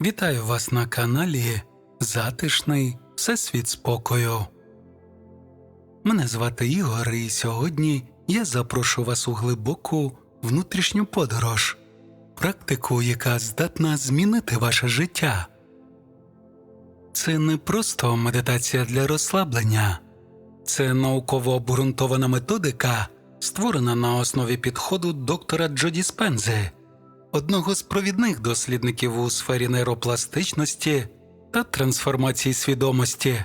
Вітаю вас на каналі Затишний Всесвіт спокою. Мене звати Ігор, і сьогодні я запрошую вас у глибоку внутрішню подорож, практику, яка здатна змінити ваше життя. Це не просто медитація для розслаблення, це науково обґрунтована методика, створена на основі підходу доктора Джоді Спензи, одного з провідних дослідників у сфері нейропластичності та трансформації свідомості.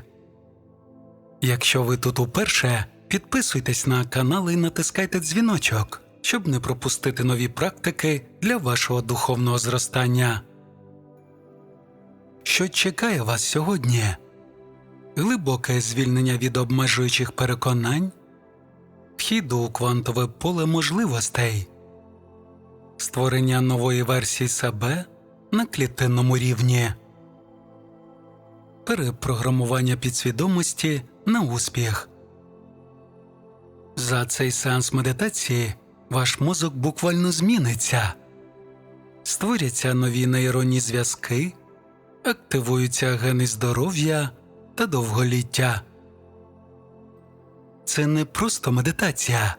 Якщо ви тут уперше, підписуйтесь на канал і натискайте дзвіночок, щоб не пропустити нові практики для вашого духовного зростання. Що чекає вас сьогодні? Глибоке звільнення від обмежуючих переконань, вхід у квантове поле можливостей, створення нової версії себе на клітинному рівні, перепрограмування підсвідомості на успіх. За цей сеанс медитації ваш мозок буквально зміниться, створяться нові нейронні зв'язки, активуються гени здоров'я та довголіття. Це не просто медитація,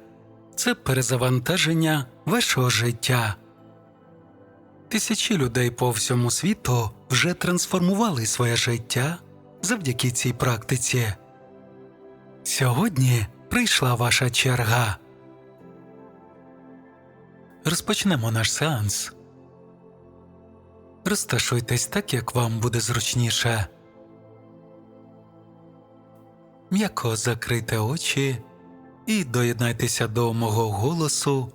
це перезавантаження вашого життя. Тисячі людей по всьому світу вже трансформували своє життя завдяки цій практиці. Сьогодні прийшла ваша черга. Розпочнемо наш сеанс. Розташуйтесь так, як вам буде зручніше. М'яко закрийте очі і доєднайтеся до мого голосу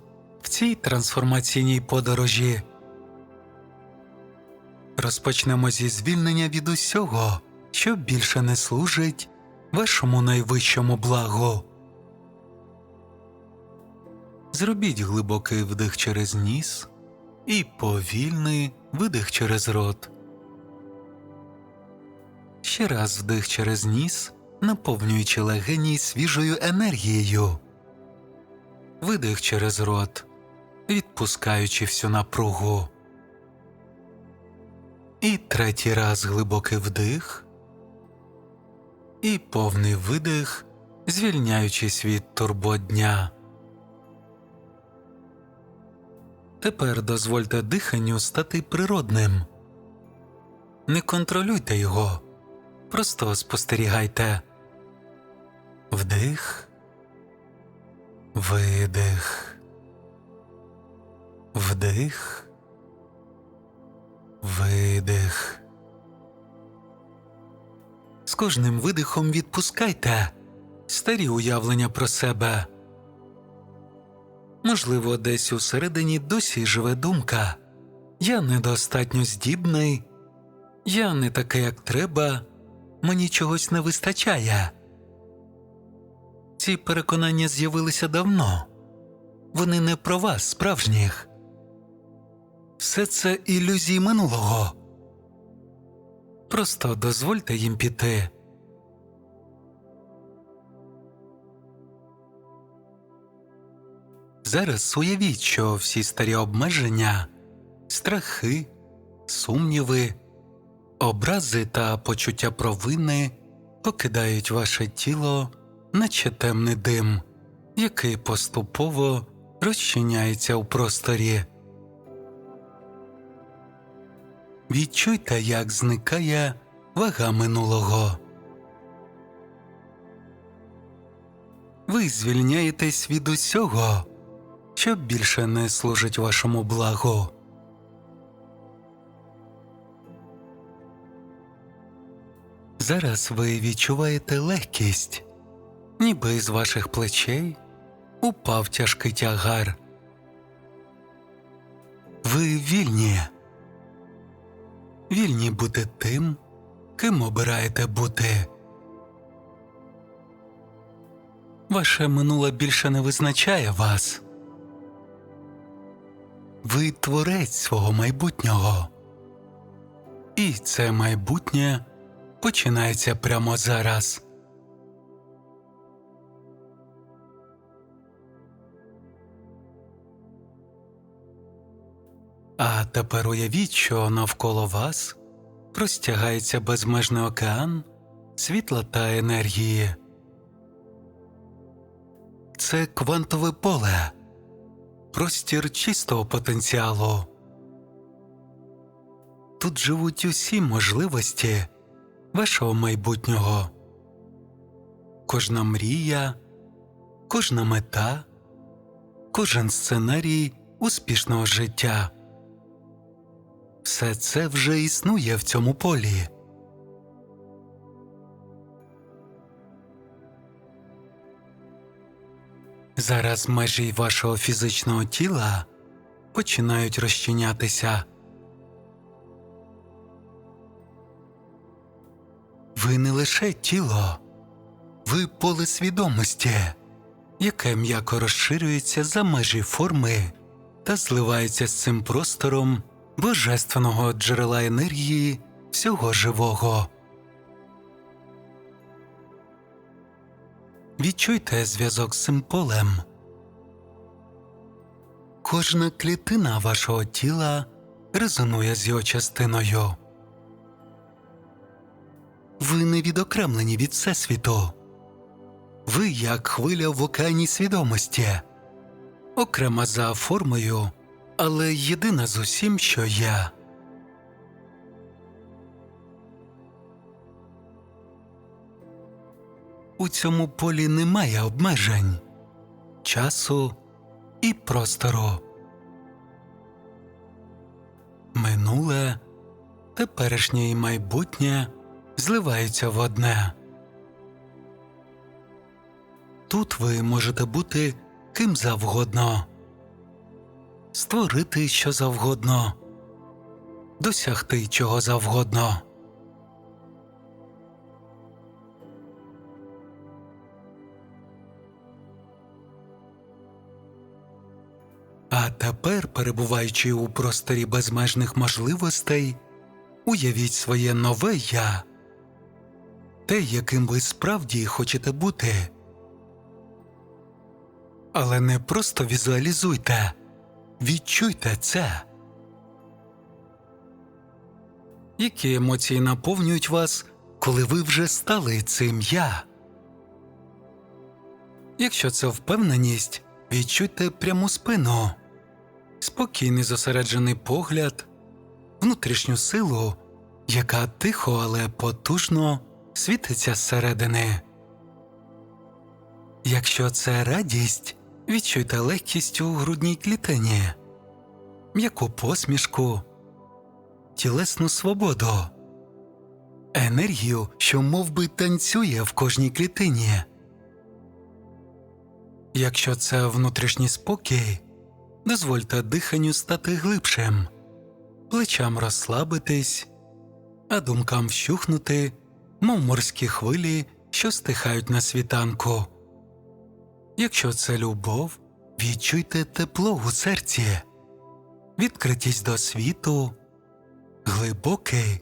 в цій трансформаційній подорожі. Розпочнемо зі звільнення від усього, що більше не служить вашому найвищому благу. Зробіть глибокий вдих через ніс і повільний видих через рот. Ще раз вдих через ніс, наповнюючи легені свіжою енергією. Видих через рот, відпускаючи всю напругу. І третій раз глибокий вдих і повний видих, звільняючись від турбот дня. Тепер дозвольте диханню стати природним. Не контролюйте його, просто спостерігайте. Вдих, видих, вдих, видих. З кожним видихом відпускайте старі уявлення про себе. Можливо, десь усередині досі живе думка Я недостатньо здібний, я не такий, як треба, мені чогось не вистачає. Ці переконання з'явилися давно, вони не про вас, справжніх. Все це ілюзії минулого. Просто дозвольте їм піти. Зараз уявіть, що всі старі обмеження, страхи, сумніви, образи та почуття провини покидають ваше тіло, наче темний дим, який поступово розчиняється у просторі. Відчуйте, як зникає вага минулого. Ви звільняєтесь від усього, що більше не служить вашому благу. Зараз ви відчуваєте легкість, ніби з ваших плечей упав тяжкий тягар. Ви вільні, вільні бути тим, ким обираєте бути. Ваше минуле більше не визначає вас. Ви творець свого майбутнього. І це майбутнє починається прямо зараз. А тепер уявіть, що навколо вас простягається безмежний океан світла та енергії. Це квантове поле, простір чистого потенціалу. Тут живуть усі можливості вашого майбутнього, кожна мрія, кожна мета, кожен сценарій успішного життя. Все це вже існує в цьому полі. Зараз межі вашого фізичного тіла починають розчинятися. Ви не лише тіло, ви поле свідомості, яке м'яко розширюється за межі форми та зливається з цим простором божественного джерела енергії всього живого. Відчуйте зв'язок з цим полем. Кожна клітина вашого тіла резонує з його частиною. Ви не відокремлені від Всесвіту. Ви як хвиля в океані свідомості, окрема за формою, але єдина з усім, що я. У цьому полі немає обмежень, часу і простору. Минуле, теперішнє і майбутнє зливаються в одне. Тут ви можете бути ким завгодно, створити що завгодно, досягти чого завгодно. А тепер, перебуваючи у просторі безмежних можливостей, уявіть своє нове я, те, яким ви справді хочете бути. Але не просто візуалізуйте, відчуйте це. Які емоції наповнюють вас, коли ви вже стали цим я? Якщо це впевненість, відчуйте пряму спину, спокійний зосереджений погляд, внутрішню силу, яка тихо, але потужно світиться зсередини. Якщо це радість, відчуйте легкість у грудній клітині, м'яку посмішку, тілесну свободу, енергію, що мов би, танцює в кожній клітині. Якщо це внутрішній спокій, дозвольте диханню стати глибшим, плечам розслабитись, а думкам вщухнути, мов морські хвилі, що стихають на світанку. Якщо це любов, відчуйте тепло у серці, відкритість до світу, глибокий,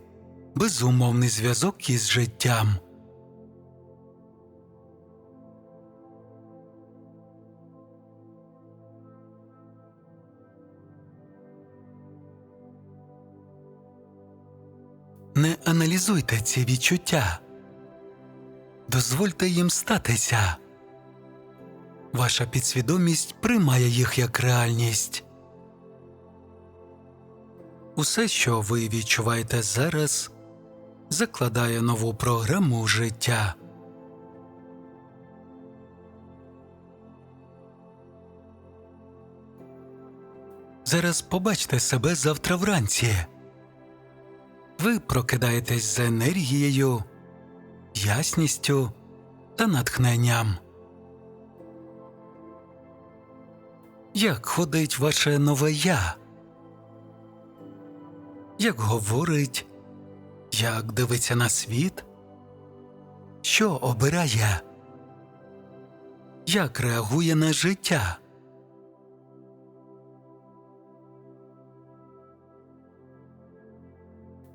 безумовний зв'язок із життям. Не аналізуйте ці відчуття, дозвольте їм статися. Ваша підсвідомість приймає їх як реальність. Усе, що ви відчуваєте зараз, закладає нову програму життя. Зараз побачте себе завтра вранці. Ви прокидаєтесь з енергією, ясністю та натхненням. Як ходить ваше нове я? Як говорить, як дивиться на світ? Що обирає? Як реагує на життя?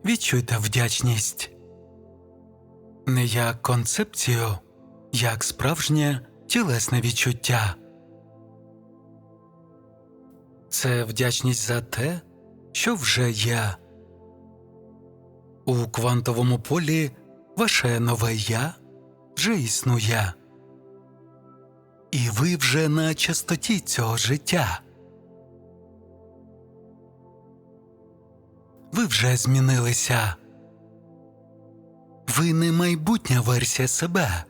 Відчуйте вдячність не як концепцію, як справжнє тілесне відчуття. Це вдячність за те, що вже є. У квантовому полі ваше нове я вже існує. І ви вже на частоті цього життя. Ви вже змінилися. Ви не майбутня версія себе.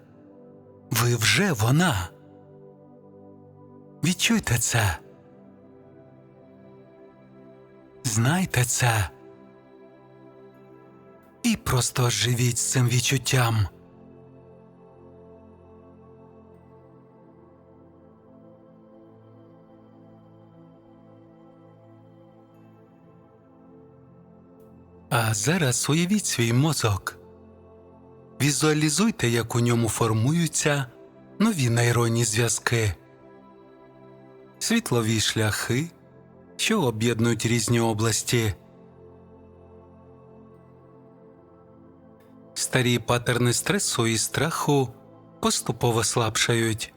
Ви вже вона. Відчуйте це. Знайте це. І просто живіть з цим відчуттям. А зараз уявіть свій мозок. Візуалізуйте, як у ньому формуються нові нейронні зв'язки, світлові шляхи, що об'єднують різні області. Старі патерни стресу і страху поступово слабшають.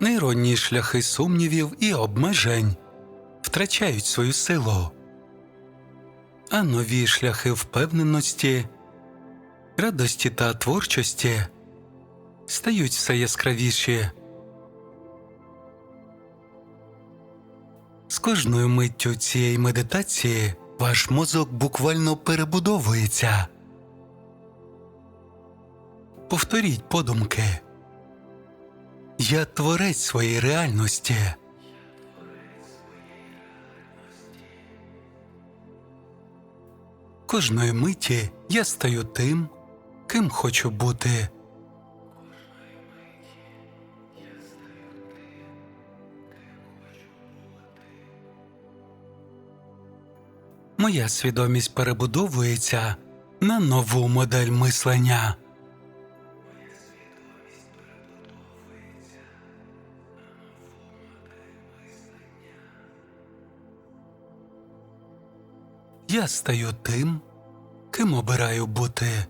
Нейронні шляхи сумнівів і обмежень втрачають свою силу, а нові шляхи впевненості, радості та творчості стають все яскравіші. Кожною миттю цієї медитації ваш мозок буквально перебудовується. Повторіть подумки. Я творець своєї реальності. Кожної миті я стаю тим, ким хочу бути. Моя свідомість перебудовується на нову модель мислення. Я стаю тим, ким обираю бути.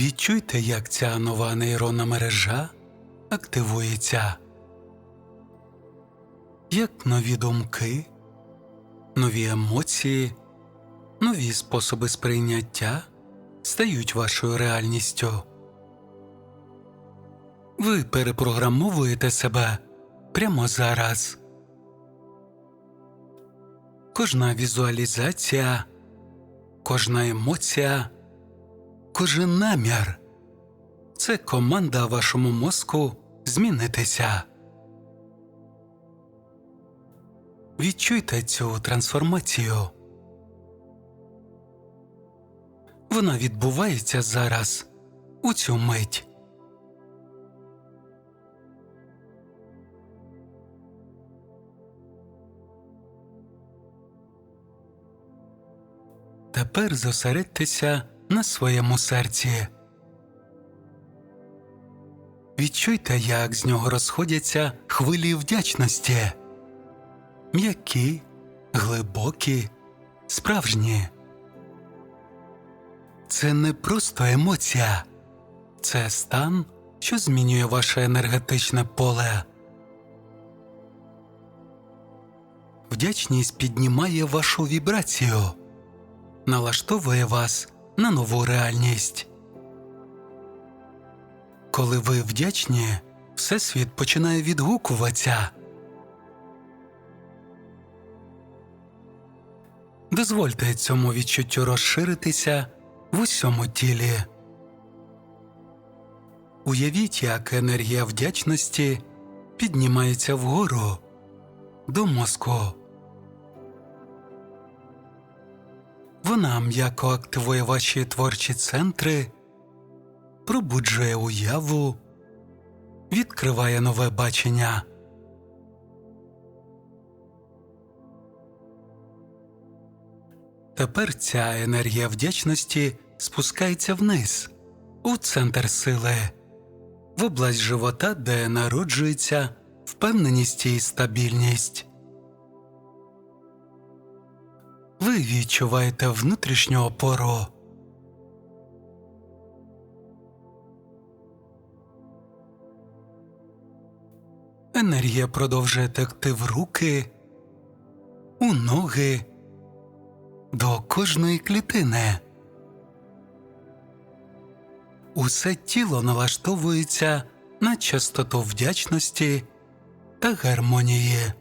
Відчуйте, як ця нова нейронна мережа активується, як нові думки, нові емоції, нові способи сприйняття стають вашою реальністю. Ви перепрограмовуєте себе прямо зараз. Кожна візуалізація, кожна емоція, кожен намір це команда вашому мозку змінитися. Відчуйте цю трансформацію. Вона відбувається зараз у цю мить. Тепер зосередьтеся на своєму серці. Відчуйте, як з нього розходяться хвилі вдячності, м'які, глибокі, справжні. Це не просто емоція, це стан, що змінює ваше енергетичне поле. Вдячність піднімає вашу вібрацію, налаштовує вас на нову реальність. Коли ви вдячні, Всесвіт починає відгукуватися. Дозвольте цьому відчуттю розширитися в усьому тілі. Уявіть, як енергія вдячності піднімається вгору до мозку. Вона м'яко активує ваші творчі центри, пробуджує уяву, відкриває нове бачення. Тепер ця енергія вдячності спускається вниз, у центр сили, в область живота, де народжується впевненість і стабільність. ви відчуваєте внутрішню опору. Енергія продовжує текти в руки, у ноги до кожної клітини. Усе тіло налаштовується на частоту вдячності та гармонії.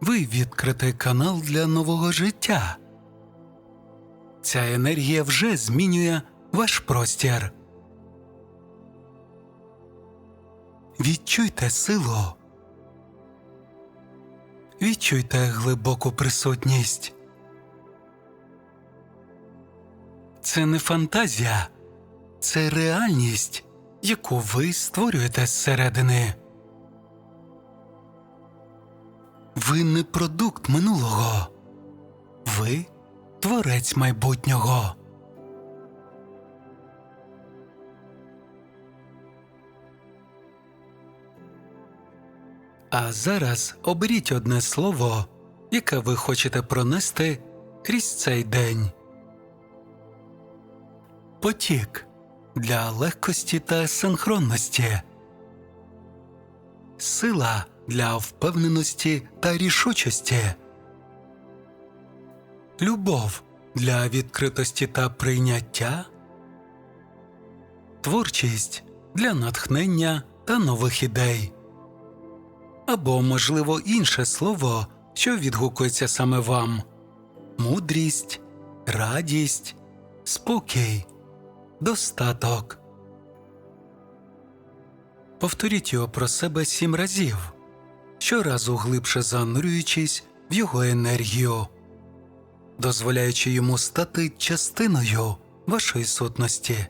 Ви відкритий канал для нового життя. Ця енергія вже змінює ваш простір. Відчуйте силу. Відчуйте глибоку присутність. Це не фантазія, це реальність, яку ви створюєте зсередини. Ви не продукт минулого, ви творець майбутнього. А зараз оберіть одне слово, яке ви хочете пронести крізь цей день. Потік для легкості та синхронності, сила для впевненості та рішучості, любов для відкритості та прийняття, творчість для натхнення та нових ідей. Або, можливо, інше слово, що відгукується саме вам. Мудрість, радість, спокій, достаток. Повторіть його про себе сім разів, щоразу глибше занурюючись в його енергію, дозволяючи йому стати частиною вашої сутності.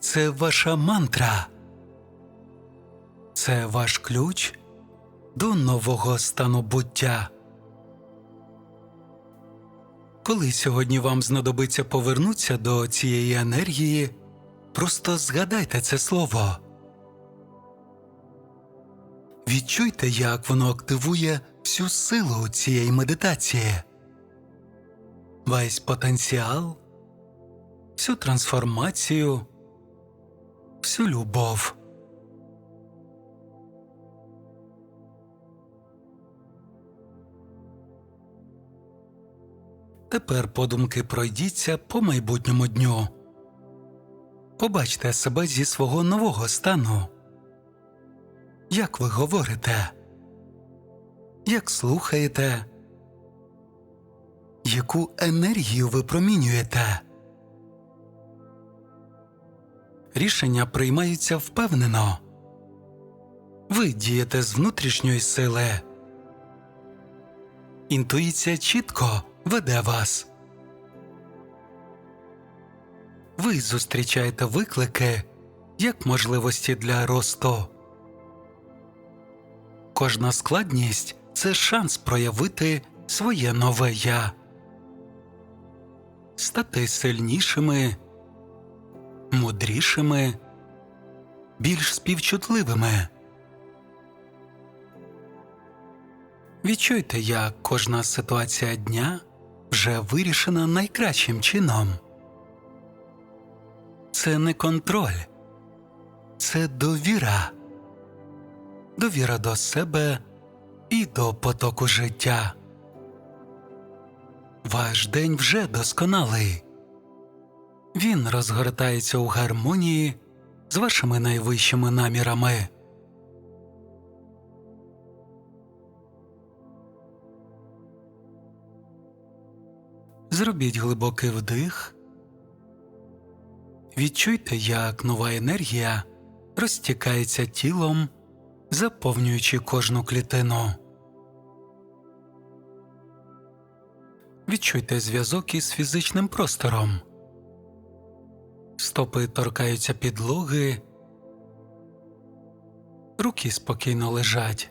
Це ваша мантра, це ваш ключ до нового стану буття. Коли сьогодні вам знадобиться повернутися до цієї енергії, просто згадайте це слово. Відчуйте, як воно активує всю силу цієї медитації, весь потенціал, всю трансформацію всю любов. Тепер подумки пройдіться по майбутньому дню. Побачте себе зі свого нового стану. Як ви говорите, як слухаєте, яку енергію ви промінюєте. рішення приймаються впевнено. Ви дієте з внутрішньої сили. Інтуїція чітко веде вас. Ви зустрічаєте виклики як можливості для росту. Кожна складність це шанс проявити своє нове я, стати сильнішими мудрішими, більш співчутливими. Відчуйте, як кожна ситуація дня вже вирішена найкращим чином. Це не контроль, це довіра, довіра до себе і до потоку життя. Ваш день вже досконалий. Він розгортається у гармонії з вашими найвищими намірами. Зробіть глибокий вдих. Відчуйте, як нова енергія розтікається тілом, заповнюючи кожну клітину. Відчуйте зв'язок із фізичним простором стопи торкаються підлоги, руки спокійно лежать.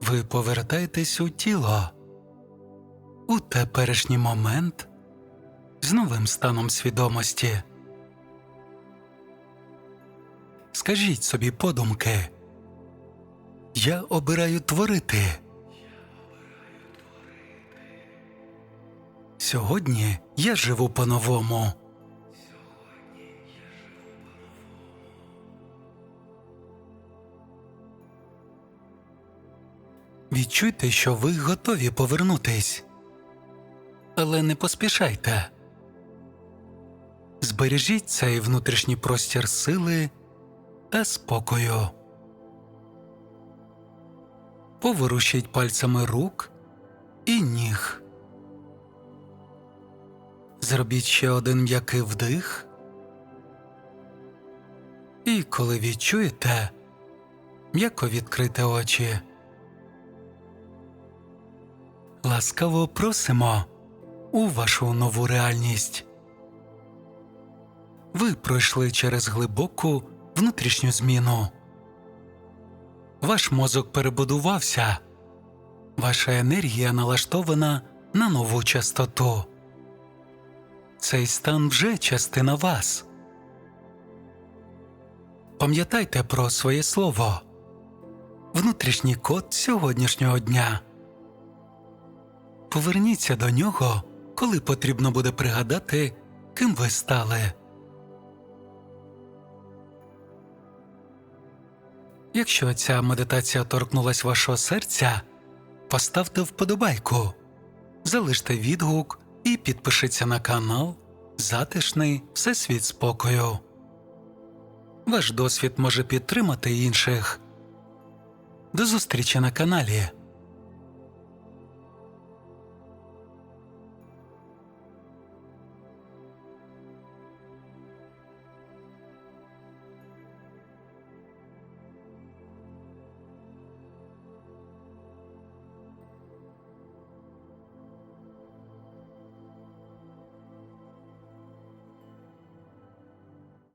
Ви повертаєтесь у тіло у теперішній момент з новим станом свідомості. скажіть собі подумки. Я обираю творити. Сьогодні я живу по-новому. Відчуйте, що ви готові повернутись. Але не поспішайте. Збережіть цей внутрішній простір сили та спокою. Поворушіть пальцями рук і ніг. Зробіть ще один м'який вдих. І коли відчуєте, м'яко відкрите очі. Ласкаво просимо у вашу нову реальність. Ви пройшли через глибоку внутрішню зміну. Ваш мозок перебудувався, ваша енергія налаштована на нову частоту. Цей стан вже частина вас. Пам'ятайте про своє слово, внутрішній код сьогоднішнього дня. Поверніться до нього, коли потрібно буде пригадати, ким ви стали. Якщо ця медитація торкнулась вашого серця, поставте вподобайку, залиште відгук і підпишіться на канал Затишний Всесвіт спокою. Ваш досвід може підтримати інших. До зустрічі на каналі.